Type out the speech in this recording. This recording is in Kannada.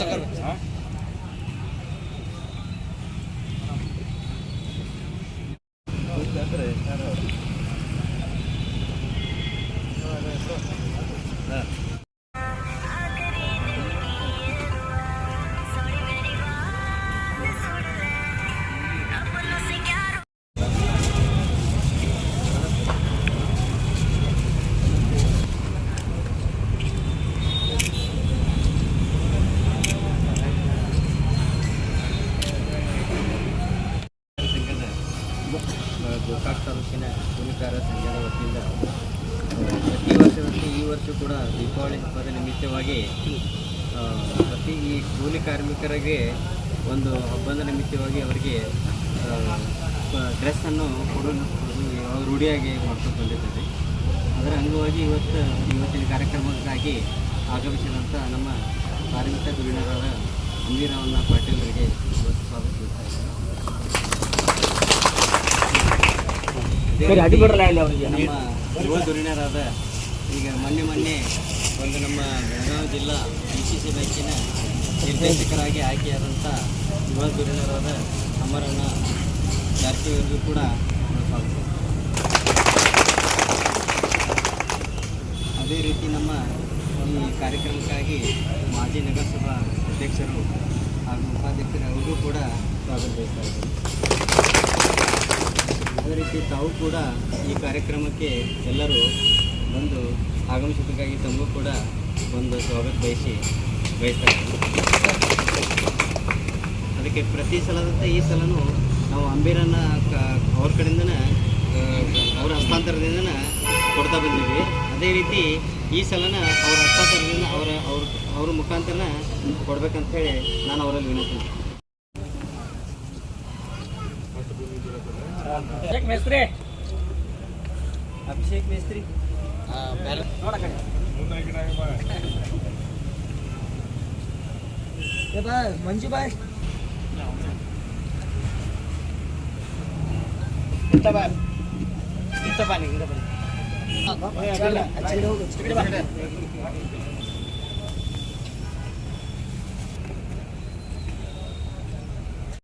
ಸಂಘದ ಗೋಕಾಕ್ ತಾಲೂಕಿನ ಕೂಲಿಕಾರ ಸಂಘದ ವತಿಯಿಂದ ಪ್ರತಿ ವರ್ಷದಂತೆ ಈ ವರ್ಷ ಕೂಡ ದೀಪಾವಳಿ ಹಬ್ಬದ ನಿಮಿತ್ತವಾಗಿ ಪ್ರತಿ ಈ ಕೂಲಿ ಕಾರ್ಮಿಕರಿಗೆ ಒಂದು ಹಬ್ಬದ ನಿಮಿತ್ತವಾಗಿ ಅವರಿಗೆ ಡ್ರೆಸ್ಸನ್ನು ಕೊಡಲು ರೂಢಿಯಾಗಿ ಮಾಡ್ಕೊಂಡು ಬಂದಿದ್ದಾರೆ. ಅದರ ಅಂಗವಾಗಿ ಇವತ್ತು ಇವತ್ತಿನ ಕಾರ್ಯಕ್ರಮಕ್ಕಾಗಿ ಆಗಮಿಸಿದಂಥ ನಮ್ಮ ಕಾರ್ಮಿಕ ಧುರೀಣರಾದ ಪಾಟೀಲ್ ಪಾಟೀಲರಿಗೆ ಇವತ್ತು ಸ್ವಾಗತ ಇಲ್ಲ ಅವರಿಗೆ ನಮ್ಮ ಯುವ ಧುರೀಣರಾದ ಈಗ ಮೊನ್ನೆ ಮೊನ್ನೆ ಒಂದು ನಮ್ಮ ಬೆಳಗಾವಿ ಜಿಲ್ಲಾ ಡಿ ಸಿ ಸಿ ಬ್ಯಾಂಕಿನ ನಿರ್ದೇಶಕರಾಗಿ ಆಯ್ಕೆಯಾದಂಥ ಯುವ ಧುರೀಣರಾದ ಅಮರಣ್ಣ ಜಾರಕಿಹೊಳಿಗೂ ಕೂಡ ಸ್ವಾಗತ. ಅದೇ ರೀತಿ ನಮ್ಮ ಈ ಕಾರ್ಯಕ್ರಮಕ್ಕಾಗಿ ಮಾಜಿ ನಗರಸಭಾ ಅಧ್ಯಕ್ಷರು ಹಾಗೂ ಉಪಾಧ್ಯಕ್ಷರು ಅವರಿಗೂ ಕೂಡ ಸ್ವಾಗತ ಇದ್ದಾರೆ ಅದೇ ರೀತಿ ತಾವು ಕೂಡ ಈ ಕಾರ್ಯಕ್ರಮಕ್ಕೆ ಎಲ್ಲರೂ ಬಂದು ಆಗಮಿಸಿದ್ದಕ್ಕಾಗಿ ತಮಗೂ ಕೂಡ ಒಂದು ಸ್ವಾಗತ ಬಯಸಿ ಬಯಸ್ತಾರೆ. ಅದಕ್ಕೆ ಪ್ರತಿ ಸಲದಂತೆ ಈ ಸಲನೂ ನಾವು ಅಂಬೀರನ್ನ ಅವ್ರ ಕಡೆಯಿಂದನೇ ಅವರ ಹಸ್ತಾಂತರದಿಂದ ಕೊಡ್ತಾ ಬಂದಿದ್ವಿ ಅದೇ ರೀತಿ ಈ ಸಲನ ಅವರ ಹಸ್ತಾಂತರದಿಂದ ಅವರ, ಅವ್ರ ಅವ್ರ ಮುಖಾಂತರನ ಕೊಡಬೇಕಂತ ಹೇಳಿ ನಾನು ಅವರಲ್ಲಿ ವಿನಂತಿ ಅಭಿಷೇಕ್ ಮೇಸ್ತ್ರಿ ನೋಡಕಡೆ ಮಂಜು ಬಾಯ್ ಇಂಥ ಬಾ ಇಂಥ ಬಾ ನೀ, ಇಂಥ ಬಾ. ಹೋಗು